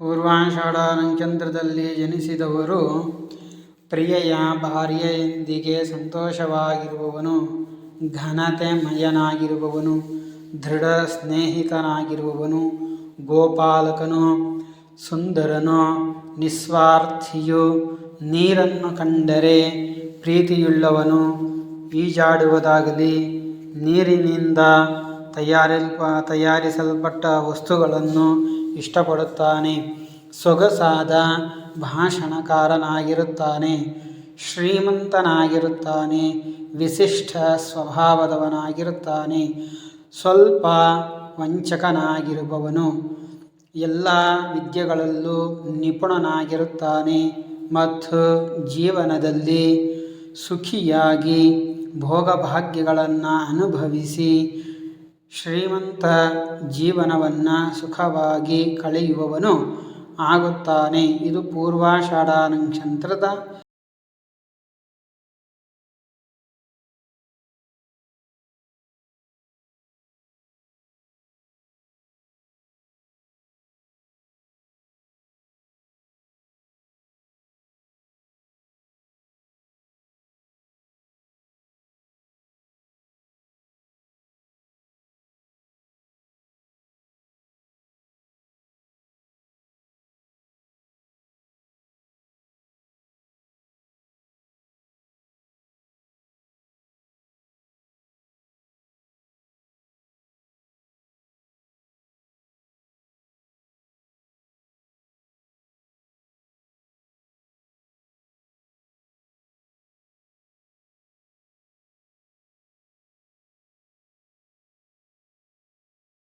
ಪೂರ್ವಾಷಾಢ ನಕ್ಷತ್ರದಲ್ಲಿ ಜನಿಸಿದವರು ಪ್ರಿಯೆಯ ಭಾರ್ಯೆಯೊಂದಿಗೆ ಸಂತೋಷವಾಗಿರುವವನು, ಘನತೆಮಯನಾಗಿರುವವನು ದೃಢ ಸ್ನೇಹಿತನಾಗಿರುವವನು ಗೋಪಾಲಕನು, ಸುಂದರನು, ನಿಸ್ವಾರ್ಥಿಯು, ನೀರನ್ನು ಕಂಡರೆ ಪ್ರೀತಿಯುಳ್ಳವನು, ಈಜಾಡುವುದಾಗಲಿ, ನೀರಿನಿಂದ ತಯಾರಿಲ್ಪ ತಯಾರಿಸಲ್ಪಟ್ಟ ವಸ್ತುಗಳನ್ನು ಇಷ್ಟಪಡುತ್ತಾನೆ. ಸೊಗಸಾದ ಭಾಷಣಕಾರನಾಗಿರುತ್ತಾನೆ, ಶ್ರೀಮಂತನಾಗಿರುತ್ತಾನೆ, ವಿಶಿಷ್ಟ ಸ್ವಭಾವದವನಾಗಿರುತ್ತಾನೆ. ಸ್ವಲ್ಪ ವಂಚಕನಾಗಿರುವವನು ಎಲ್ಲ ವಿದ್ಯೆಗಳಲ್ಲೂ ನಿಪುಣನಾಗಿರುತ್ತಾನೆ ಮತ್ತು ಜೀವನದಲ್ಲಿ ಸುಖಿಯಾಗಿ ಭೋಗಭಾಗ್ಯಗಳನ್ನು ಅನುಭವಿಸಿ ಶ್ರೀಮಂತ ಜೀವನವನ್ನು ಸುಖವಾಗಿ ಕಳೆಯುವವನು ಆಗುತ್ತಾನೆ. ಇದು ಪೂರ್ವಾಷಾಢ ನಕ್ಷತ್ರದ